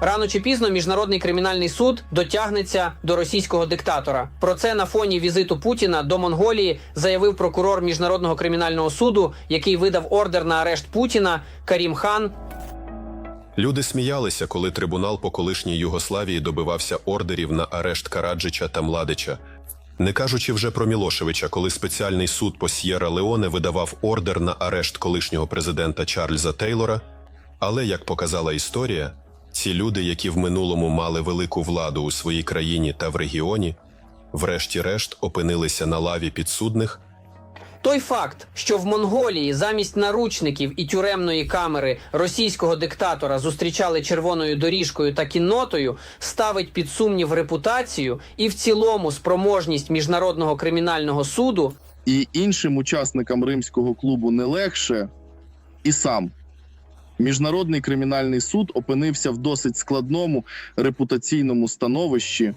Рано чи пізно міжнародний кримінальний суд дотягнеться до російського диктатора. Про це на фоні візиту Путіна до Монголії заявив прокурор міжнародного кримінального суду, який видав ордер на арешт Путіна Карім Хан. Люди сміялися, коли трибунал по колишній Югославії добивався ордерів на арешт Караджича та Младича. Не кажучи вже про Мілошевича, коли спеціальний суд по С'єра Леоне видавав ордер на арешт колишнього президента Чарльза Тейлора. Але, як показала історія, ці люди, які в минулому мали велику владу у своїй країні та в регіоні, врешті-решт опинилися на лаві підсудних Той факт, що в Монголії замість наручників і тюремної камери російського диктатора зустрічали червоною доріжкою та кіннотою, ставить під сумнів репутацію і в цілому спроможність міжнародного кримінального суду І іншим учасникам римського клубу не легше, і сам. Міжнародний кримінальний суд опинився в досить складному репутаційному становищі,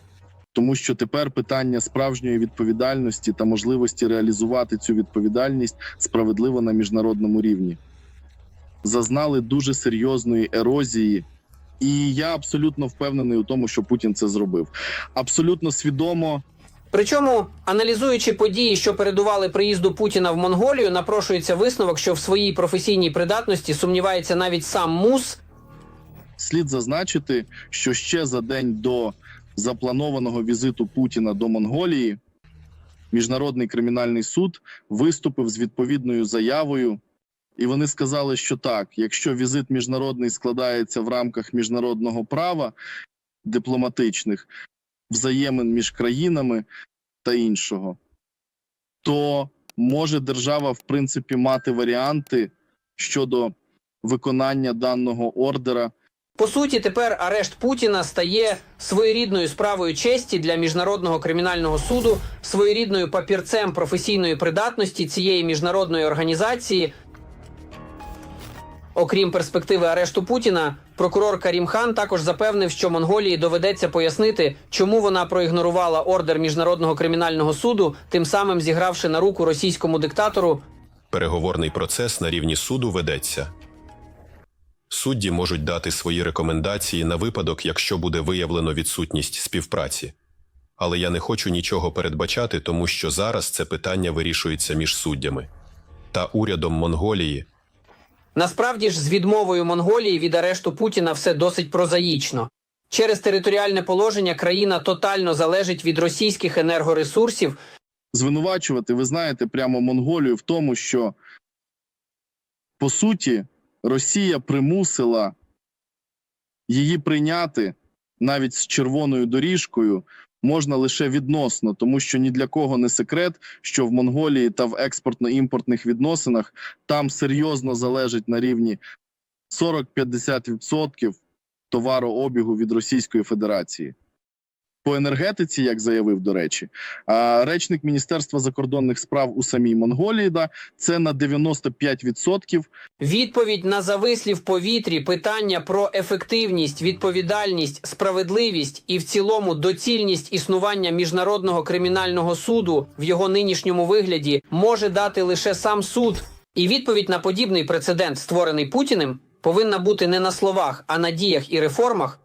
тому що тепер питання справжньої відповідальності та можливості реалізувати цю відповідальність справедливо на міжнародному рівні. Зазнали дуже серйозної ерозії, і я абсолютно впевнений у тому, що Путін це зробив. Абсолютно свідомо Причому, аналізуючи події, що передували приїзду Путіна в Монголію, напрошується висновок, що в своїй професійній придатності сумнівається навіть сам Мус. Слід зазначити, що ще за день до запланованого візиту Путіна до Монголії Міжнародний кримінальний суд виступив з відповідною заявою, і вони сказали, що так, якщо візит міжнародний складається в рамках міжнародного права дипломатичних взаємин між країнами та іншого, то може держава в принципі мати варіанти щодо виконання даного ордера По суті, тепер арешт Путіна стає своєрідною справою честі для міжнародного кримінального суду, своєрідною папірцем професійної придатності цієї міжнародної організації. Окрім перспективи арешту Путіна, прокурор Карім Хан також запевнив, що Монголії доведеться пояснити, чому вона проігнорувала ордер міжнародного кримінального суду, тим самим зігравши на руку російському диктатору Переговорний процес на рівні суду ведеться. Судді можуть дати свої рекомендації на випадок, якщо буде виявлено відсутність співпраці. Але я не хочу нічого передбачати, тому що зараз це питання вирішується між суддями та урядом Монголії. Насправді ж, з відмовою Монголії від арешту Путіна все досить прозаїчно. Через територіальне положення країна тотально залежить від російських енергоресурсів. звинувачувати, ви знаєте, прямо Монголію в тому, що по суті Росія примусила її прийняти навіть з червоною доріжкою можна лише відносно, тому що ні для кого не секрет, що в Монголії та в експортно-імпортних відносинах там серйозно залежить на рівні 40-50% товарообігу від Російської Федерації. По енергетиці, як заявив, до речі, речник Міністерства закордонних справ у самій Монголії, да, це на 95% Відповідь на завислі в повітрі питання про ефективність, відповідальність, справедливість і в цілому доцільність існування міжнародного кримінального суду в його нинішньому вигляді може дати лише сам суд. І відповідь на подібний прецедент, створений Путіним, повинна бути не на словах, а на діях і реформах,